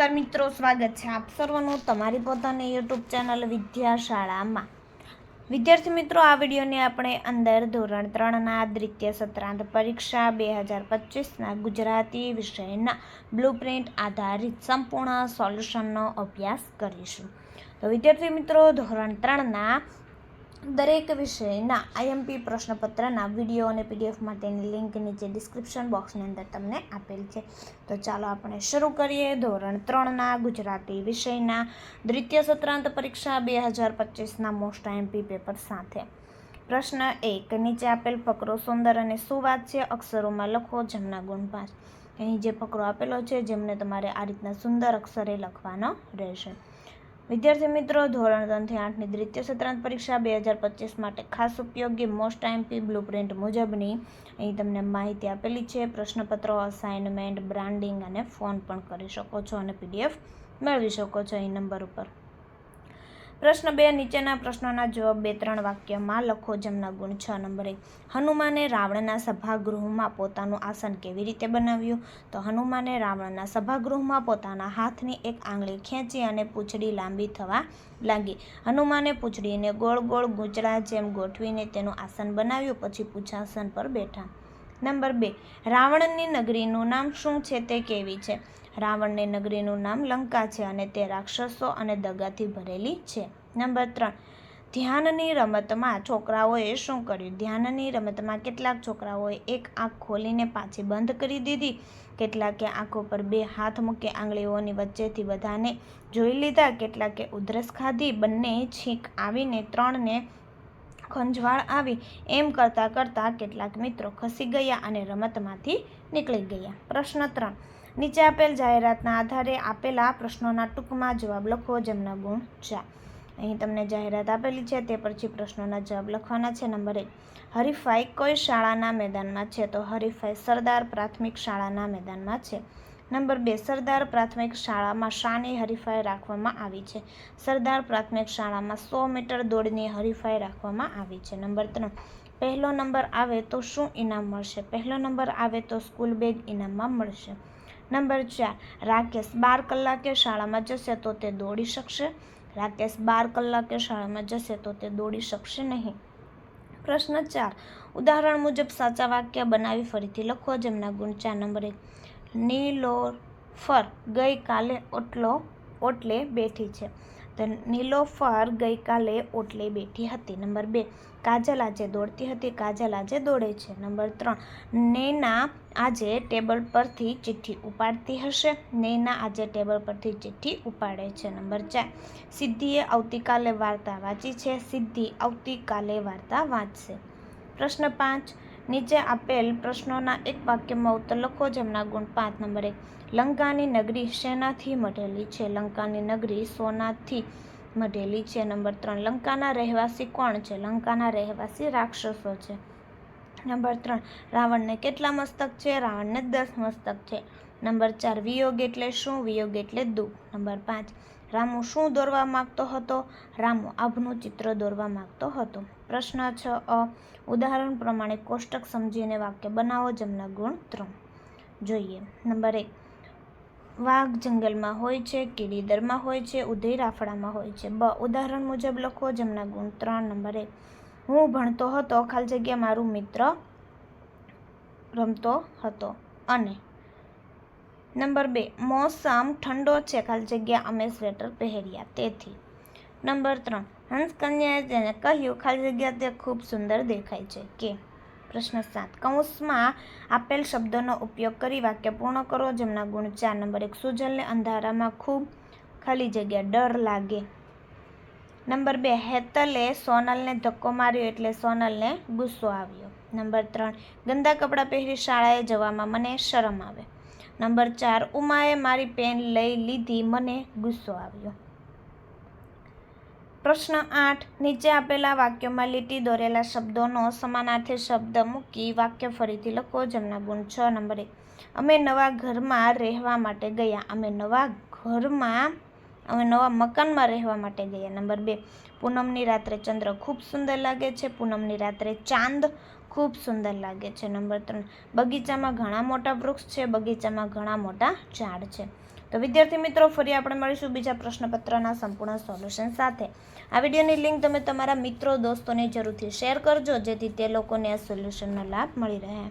નમસ્કાર મિત્રો, સ્વાગત છે આપ સર્વનું તમારી પોતાની યુટ્યુબ ચેનલ વિદ્યાશાળામાં. વિદ્યાર્થી મિત્રો, આ વિડીયોને આપણે અંદર ધોરણ ત્રણના દ્વિતીય સત્રાંત પરીક્ષા બે હજાર પચીસના ગુજરાતી વિષયના બ્લુપ્રિન્ટ આધારિત સંપૂર્ણ સોલ્યુશનનો અભ્યાસ કરીશું. તો વિદ્યાર્થી મિત્રો, ધોરણ ત્રણના દરેક વિષયના આઈએમપી પ્રશ્નપત્રના વીડિયો અને પીડીએફ માટેની લિંક નીચે ડિસ્ક્રિપ્શન બોક્સની અંદર તમને આપેલ છે. તો ચાલો આપણે શરૂ કરીએ. ધોરણ ત્રણના ગુજરાતી વિષયના દ્વિતીય સત્રાંત પરીક્ષા બે હજાર પચીસના મોસ્ટ આઈએમપી પેપર સાથે. પ્રશ્ન એક, નીચે આપેલ ફકરો સુંદર અને સુવાદ છે અક્ષરોમાં લખો જેમના ગુણ પાંચ. અહીં જે ફકરો આપેલો છે જેમને તમારે આ રીતના સુંદર અક્ષરે લખવાનો રહેશે. વિદ્યાર્થી મિત્રો, ધોરણ ત્રણથી આઠની દ્વિતીય સત્રાંત પરીક્ષા બે હજાર પચીસ માટે ખાસ ઉપયોગી મોસ્ટ આઈમપી બ્લુપ્રિન્ટ મુજબની અહીં તમને માહિતી આપેલી છે. પ્રશ્નપત્રો અસાઇનમેન્ટ બ્રાન્ડિંગ અને ફોન પણ કરી શકો છો અને પીડીએફ મેળવી શકો છો અહીં નંબર ઉપર. પ્રશ્ન બે, નીચેના પ્રશ્નોના જવાબ બે, ત્રણ વાક્યમાં લખો. જેમના ગુણ છ નંબરે, હનુમાને રાવણના સભાગૃહમાં પોતાનું આસન કેવી રીતે બનાવ્યું? તો હનુમાને રાવણના સભાગૃહમાં પોતાના હાથની એક આંગળી ખેંચી અને પૂંછડી લાંબી થવા લાગી. હનુમાને પૂંછડીને ગોળ ગોળ ગૂંચળા જેમ ગોઠવીને તેનું આસન બનાવ્યું, પછી પૂછાસન પર બેઠા. નંબર બે, રાવણની નગરીનું નામ શું છે તે કેવી છે? રાવણની નગરીનું નામ લંકા છે અને તે રાક્ષસો અને દગાથી ભરેલી છે. નંબર ત્રણ, ધ્યાનની રમતમાં છોકરાઓએ શું કર્યું? ધ્યાનની રમતમાં કેટલાક છોકરાઓએ એક આંખ ખોલીને પાછી બંધ કરી દીધી. કેટલાકે આંખો પર બે હાથ મૂકી આંગળીઓની વચ્ચેથી બધાને જોઈ લીધા. કેટલાકે ઉધરસ ખાધી. બંને છીંક આવીને ત્રણને ખંજવાળ આવી. એમ કરતાં કરતાં કેટલાક મિત્રો ખસી ગયા અને રમતમાંથી નીકળી ગયા. પ્રશ્ન ત્રણ, નીચે આપેલ જાહેરાતના આધારે આપેલા પ્રશ્નોના ટૂંકમાં જવાબ લખો. જેમના ગુણ ચાર અહીં તમને જાહેરાત આપેલી છે, તે પછી પ્રશ્નોના જવાબ લખવાના છે. નંબર એક, હરીફાઈ કોઈ શાળાના મેદાનમાં છે? તો હરીફાઈ સરદાર પ્રાથમિક શાળાના મેદાનમાં છે. નંબર બે, સરદાર પ્રાથમિક શાળામાં શાની હરીફાઈ રાખવામાં આવી છે? સરદાર પ્રાથમિક શાળામાં સો મીટર દોડની હરીફાઈ રાખવામાં આવી છે. નંબર ત્રણ, પહેલો નંબર આવે તો શું ઇનામ મળશે? પહેલો નંબર આવે તો સ્કૂલ બેગ ઇનામમાં મળશે. નંબર ચાર, રાકેશ બાર કલાકે શાળામાં જશે તો તે દોડી શકશે? રાકેશ બાર કલાકે શાળામાં જશે તો તે દોડી શકશે નહીં. પ્રશ્ન ચાર. ઉદાહરણ મુજબ સાચા વાક્ય બનાવી ફરીથી લખો જેમના ગુણ ચાર નંબર. એક નીલોફર ગઈકાલે ઓટલો, ઓટલે બેઠી છે. નીલોફર ગઈકાલે ઓટલે બેઠી હતી. નંબર બે, કાજલ આજે દોડતી હતી. કાજલ આજે દોડે છે. નંબર ત્રણ, નૈના આજે ટેબલ પરથી ચિઠ્ઠી ઉપાડતી હશે. નૈના આજે ટેબલ પરથી ચિઠ્ઠી ઉપાડે છે. નંબર ચાર, સિદ્ધિએ આવતીકાલે વાર્તા વાંચી છે. સિદ્ધિ આવતીકાલે વાર્તા વાંચશે. પ્રશ્ન પાંચ નીચે આપેલ પ્રશ્નોના એક વાક્યમાં ઉત્તર લખો, જેમના ગુણ પાંચ નંબર. લંકાની નગરી શેનાથી મઢેલી છે? લંકાની નગરી સોનાથી મઢેલી છે. નંબર ત્રણ, લંકાના રહેવાસી કોણ છે? લંકાના રહેવાસી રાક્ષસો છે. નંબર ત્રણ, રાવણને કેટલા મસ્તક છે? રાવણને દસ મસ્તક છે. નંબર ચાર, વિયોગ એટલે શું? વિયોગ એટલે દુઃખ. નંબર પાંચ રામુ શું દોરવા માગતો હતો? રામુ આભનું ચિત્ર દોરવા માગતો હતો. પ્રશ્ન છ, અ, ઉદાહરણ પ્રમાણે કોષ્ટક સમજીને વાક્ય બનાવો જેમના ગુણ ત્રણ. જોઈએ. નંબર એક. વાઘ જંગલમાં હોય છે, કીડીદરમાં હોય છે, ઉધઈ રાફડામાં હોય છે. બ, ઉદાહરણ મુજબ લખો જેમના ગુણ ત્રણ. નંબર એક. હું ભણતો હતો, ખાલી જગ્યા મારું મિત્ર રમતો હતો. અને નંબર બે, મોસમ ઠંડો છે. ખાલી જગ્યા અમે સ્વેટર પહેર્યા. તેથી નંબર ત્રણ હંસકન્યાએ તેને કહ્યું, ખાલી જગ્યા તે ખૂબ સુંદર દેખાય છે. કે પ્રશ્ન સાત, કૌંસમાં આપેલ શબ્દોનો ઉપયોગ કરી વાક્ય પૂર્ણ કરો, જેમના ગુણ ચાર, નંબર એક, સુજલને અંધારામાં ખૂબ ખાલી જગ્યા ડર લાગે. નંબર બે, હેતલે સોનલને ધક્કો માર્યો એટલે સોનલને ગુસ્સો આવ્યો. નંબર ત્રણ, ગંદા કપડાં પહેરી શાળાએ જવામાં મને શરમ આવે. નંબર ચાર, ઉમાએ મારી પેન લઈ લીધી, મને ગુસ્સો આવ્યો. પ્રશ્ન આઠ, નીચે આપેલા વાક્યોમાં લીટી દોરેલા શબ્દોનો સમાનાર્થે શબ્દ મૂકી વાક્ય ફરીથી લખો, જેમના ગુણ છ, નંબર અમે નવા ઘરમાં રહેવા માટે ગયા, અમે નવા ઘરમાં, અમે નવા મકાનમાં રહેવા માટે ગયા, નંબર બે. પૂનમની રાત્રે ચંદ્ર ખૂબ સુંદર લાગે છે, પૂનમની રાત્રે ચાંદ ખૂબ સુંદર લાગે છે. નંબર ત્રણ, બગીચામાં ઘણા મોટા વૃક્ષ છે, બગીચામાં ઘણા મોટા ઝાડ છે. તો વિદ્યાર્થી મિત્રો, ફરી આપણે મળીશું બીજા પ્રશ્નપત્રના સંપૂર્ણ સોલ્યુશન સાથે. આ વિડીયોની લિંક તમે તમારા મિત્રો, દોસ્તોને જરૂરથી શેર કરજો, જેથી તે લોકોને આ સોલ્યુશનનો લાભ મળી રહે.